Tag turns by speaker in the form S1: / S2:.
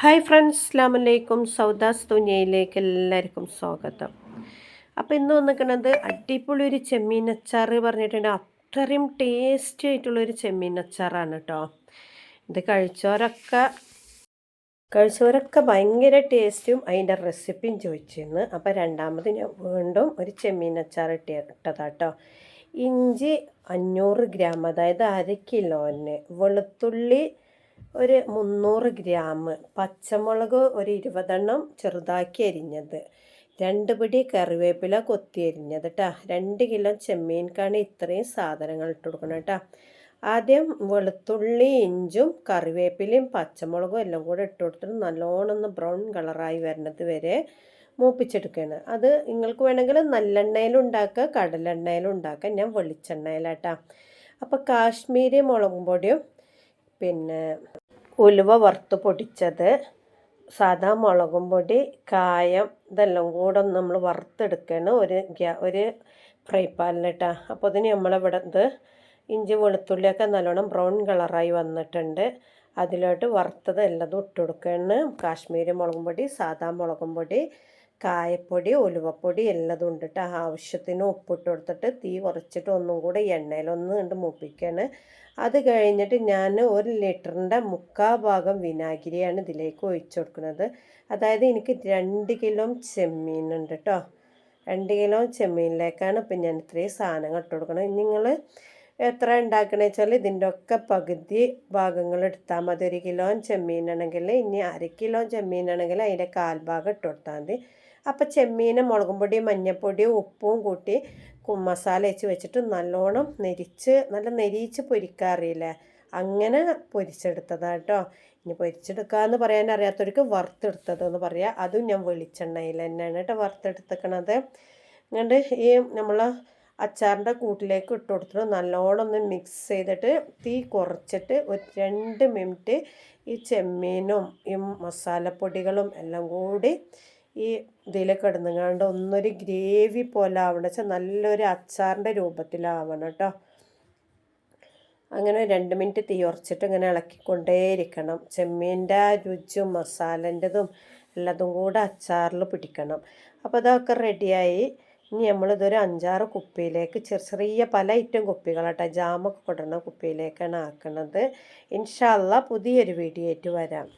S1: Hi friends അസ്ലാമലൈക്കും സൗദാസ് തുനിയയിലേക്ക് എല്ലാവർക്കും സ്വാഗതം. അപ്പോൾ ഇന്ന് വന്നിരിക്കുന്നത് അടിപൊളി ഒരു ചെമ്മീൻ അച്ചാർ പറഞ്ഞിട്ടുണ്ട്. അത്രയും ടേസ്റ്റി ആയിട്ടുള്ളൊരു ചെമ്മീൻ അച്ചാറാണ് കേട്ടോ ഇത് കഴിച്ചവരൊക്കെ കഴിച്ചവരൊക്കെ ഭയങ്കര ടേസ്റ്റും അതിന്റെ റെസിപ്പിയും ചോദിച്ചിരുന്നു. അപ്പോൾ രണ്ടാമത് ഞാൻ വീണ്ടും ഒരു ചെമ്മീൻ അച്ചാർ ഇട്ടിയ ഇട്ടതാട്ടോ. ഇഞ്ചി അഞ്ഞൂറ് ഗ്രാം അതായത് അര കിലോന് വെളുത്തുള്ളി ഒരു മുന്നൂറ് ഗ്രാം പച്ചമുളക് ഒരു ഇരുപതെണ്ണം ചെറുതാക്കി അരിഞ്ഞത്. രണ്ട് പിടി കറിവേപ്പില കൊത്തി അരിഞ്ഞത് കേട്ടോ രണ്ട് കിലോ ചെമ്മീൻക്കാണ് ഇത്രയും സാധനങ്ങൾ ഇട്ട് കൊടുക്കണം കേട്ടോ ആദ്യം വെളുത്തുള്ളി ഇഞ്ചും കറിവേപ്പിലയും പച്ചമുളകും എല്ലാം കൂടെ ഇട്ട് കൊടുത്തിട്ട് നല്ലോണം ബ്രൗൺ കളറായി വരുന്നത് വരെ മൂപ്പിച്ചെടുക്കുകയാണ് അത് നിങ്ങൾക്ക് വേണമെങ്കിൽ നല്ലെണ്ണയിലും ഉണ്ടാക്കുക കടലെണ്ണയിലും ഉണ്ടാക്കുക. ഞാൻ വെളിച്ചെണ്ണയിലാട്ടാ അപ്പോൾ കാശ്മീരി മുളകും പൊടിയും പിന്നെ ഉലുവ വറുത്ത് പൊടിച്ചത് സാധാ മുളകും പൊടി കായം ഇതെല്ലാം കൂടെ നമ്മൾ വറുത്തെടുക്കണം ഒരു ഒരു ഫ്രൈ പാനിലിട്ടാ. അപ്പോൾ അതിന് നമ്മളിവിടെ ഇത് ഇഞ്ചി വെളുത്തുള്ളിയൊക്കെ നല്ലോണം ബ്രൗൺ കളറായി വന്നിട്ടുണ്ട്. അതിലോട്ട് വറുത്തത് എല്ലാം ഇട്ട് കൊടുക്കണം. കാശ്മീരി മുളകും പൊടി സാധാ മുളകും പൊടി കായപ്പൊടി ഉലുവപ്പൊടി എല്ലതും ഇട്ടിട്ട് ആവശ്യത്തിന് ഉപ്പിട്ട് കൊടുത്തിട്ട് തീ കുറച്ചിട്ട് ഒന്നും കൂടെ എണ്ണയിലൊന്ന് കണ്ട് മുപ്പിക്കാണ്. അത് കഴിഞ്ഞിട്ട് ഞാൻ ഒരു ലിറ്ററിന്റെ മുക്കാ ഭാഗം വിനാഗിരിയാണ് ഇതിലേക്ക് ഒഴിച്ചു കൊടുക്കുന്നത്. അതായത് എനിക്ക് രണ്ട് കിലോ ചെമ്മീനുണ്ട് കേട്ടോ രണ്ട് കിലോ ചെമ്മീനിലേക്കാണ് ഇപ്പം ഞാൻ ഇത്രയും സാധനങ്ങൾ ഇട്ട് കൊടുക്കുന്നത്. നിങ്ങൾ എത്ര ഉണ്ടാക്കണമെന്ന് വെച്ചാൽ ഇതിന്റെ ഒക്കെ പകുതി ഭാഗങ്ങൾ എടുത്താൽ മതി. ഒരു കിലോ ചെമ്മീനാണെങ്കിൽ ഇനി അര കിലോ ചെമ്മീനാണെങ്കിൽ അതിന്റെ കാൽഭാഗം ഇട്ട് കൊടുത്താൽ മതി. അപ്പോൾ ചെമ്മീൻ മുളകും പൊടിയും മഞ്ഞൾപ്പൊടിയും ഉപ്പും കൂട്ടി മസാല വെച്ച് വെച്ചിട്ട് നല്ലോണം നെരിച്ച് നല്ല നെരിച്ച് പൊരിക്കാറിയില്ലേ അങ്ങനെ പൊരിച്ചെടുത്തതാട്ടോ ഇനി പൊരിച്ചെടുക്കാന്ന് പറയാൻ അറിയാത്തവർക്ക് വറുത്തെടുത്തതെന്ന് പറയാം. അതും ഞാൻ വെളിച്ചെണ്ണയിൽ തന്നെയാണ് കേട്ടോ വറുത്തെടുത്തേക്കണത്. എന്നിട്ട് ഈ നമ്മൾ അച്ചാറിന്റെ കൂട്ടിലേക്ക് ഇട്ട് കൊടുത്തിട്ട് നല്ലോണം ഒന്ന് മിക്സ് ചെയ്തിട്ട് തീ കുറച്ചിട്ട് ഒരു രണ്ട് മിനിറ്റ് ഈ ചെമ്മീനും ഈ മസാലപ്പൊടികളും എല്ലാം കൂടി ഈ ഇതിൽ കിടന്നുകൊണ്ട് ഒന്നൊരു ഗ്രേവി പോലെ ആവണം. വെച്ചാൽ നല്ലൊരു അച്ചാറിന്റെ രൂപത്തിലാവണം കേട്ടോ. അങ്ങനെ രണ്ട് മിനിറ്റ് തീ ഉറച്ചിട്ട് ഇങ്ങനെ ഇളക്കിക്കൊണ്ടേയിരിക്കണം. ചെമ്മീന്റെ രുചിയും മസാലന്റെതും എല്ലാതും കൂടെ അച്ചാറിൽ പിടിക്കണം. അപ്പോൾ അതൊക്കെ റെഡിയായി ഇനി നമ്മളിതൊരു അഞ്ചാറ് കുപ്പിയിലേക്ക് ചെറിയ ചെറിയ പല ഐറ്റം കുപ്പികളാട്ടോ. ജാമൊക്കെ കൊണ്ടുവരുന്ന കുപ്പിയിലേക്കാണ് ആക്കുന്നത് ഇൻഷാല്ല പുതിയൊരു വീഡിയോ ആയിട്ട് വരാം.